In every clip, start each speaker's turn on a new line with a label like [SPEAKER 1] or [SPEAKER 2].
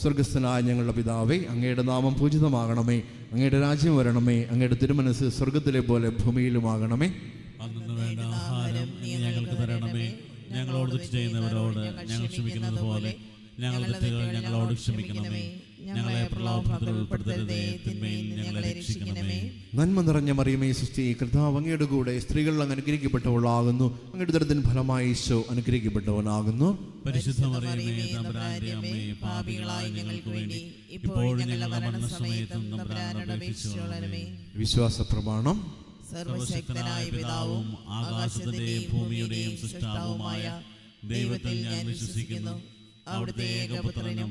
[SPEAKER 1] സ്വർഗസ്ഥനായ ഞങ്ങളുടെ പിതാവേ അങ്ങയുടെ നാമം പൂജിതമാകണമേ. അങ്ങയുടെ രാജ്യം വരണമേ. അങ്ങയുടെ തിരുമനസ് സ്വർഗത്തിലെ പോലെ ഭൂമിയിലുമാകണമേ.
[SPEAKER 2] ആഹാരം ഞങ്ങൾക്ക് തരണമേ. ഞങ്ങളോട് ചെയ്യുന്നവരോട് ഞങ്ങൾ ക്ഷമിക്കുന്നത് പോലെ ഞങ്ങളുടെ ഞങ്ങളോട് ക്ഷമിക്കണമേ. ഞങ്ങളെ പ്രലോഭനത്തിൽ ഉൾപ്പെടുത്തരുതേ. തിന്മയിൽ ഞങ്ങളെ രക്ഷിക്കണമേ.
[SPEAKER 1] നന്മ നിറഞ്ഞ മറിയമേ സൃഷ്ടി. കർത്താവ് അങ്ങയുടെ കൂടെ സ്ത്രീകൾ അങ്ങ് അനുഗ്രഹിക്കപ്പെട്ടവളാകുന്നു. അങ്ങയുടെ ദരത്തിന് ഫലമായി ഈശോ അനുഗ്രഹിക്കപ്പെട്ടവനാകുന്നു.
[SPEAKER 2] പരിശുദ്ധ മറിയമേ തമ്പുരാന്റെ അമ്മേ പാപികളായ ഞങ്ങൾക്ക് വേണ്ടി ഇപ്പോഴും ഞങ്ങളുടെ മരണസമയത്തും തമ്പുരാനോട് അപേക്ഷിച്ചുകൊള്ളണമേ
[SPEAKER 1] വിശ്വാസ പ്രമാണം
[SPEAKER 3] സർവശക്തനായ പിതാവും ആകാശത്തിന്റെയും ഭൂമിയുടെയും സൃഷ്ടാവുമായ ദൈവത്തിൽ ഞാൻ വിശ്വസിക്കുന്നു. അവിടുത്തെ ഏകപുത്രനും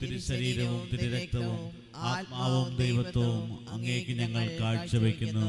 [SPEAKER 2] തിരുശരീരവും തിരുരക്തവും ആത്മാവും ദൈവത്വവും അങ്ങേക്ക് ഞങ്ങൾ കാഴ്ചവെക്കുന്നു.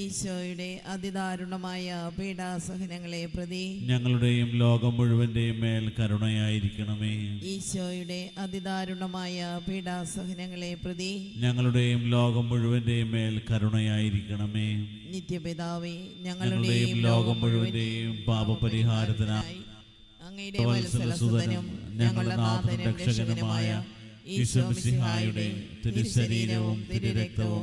[SPEAKER 3] ഈശോയുടെ അതിദാരുണമായ പീഡാസഹനങ്ങളെ പ്രതി
[SPEAKER 2] ഞങ്ങളുടെയും ലോകം മുഴുവന്റെയും മേൽ കരുണയായിരിക്കണമേ.
[SPEAKER 3] ഈശോയുടെ അതിദാരുണമായ പീഡാസഹനങ്ങളെ പ്രതി
[SPEAKER 2] ഞങ്ങളുടെയും ലോകം മുഴുവന്റെയും മേൽ കരുണയായിരിക്കണമേ.
[SPEAKER 3] നിത്യപിതാവേ
[SPEAKER 2] ഞങ്ങളുടെയും ലോകം മുഴുവന്റെയും പാപപരിഹാരത്തിനായി
[SPEAKER 3] അങ്ങയുടെ വത്സലസുതനും ഞങ്ങളുടെ നാഥനും രക്ഷകനുമായ ഈശോമിശിഹായുടെ തിരുശരീരവും തിരുരക്തവും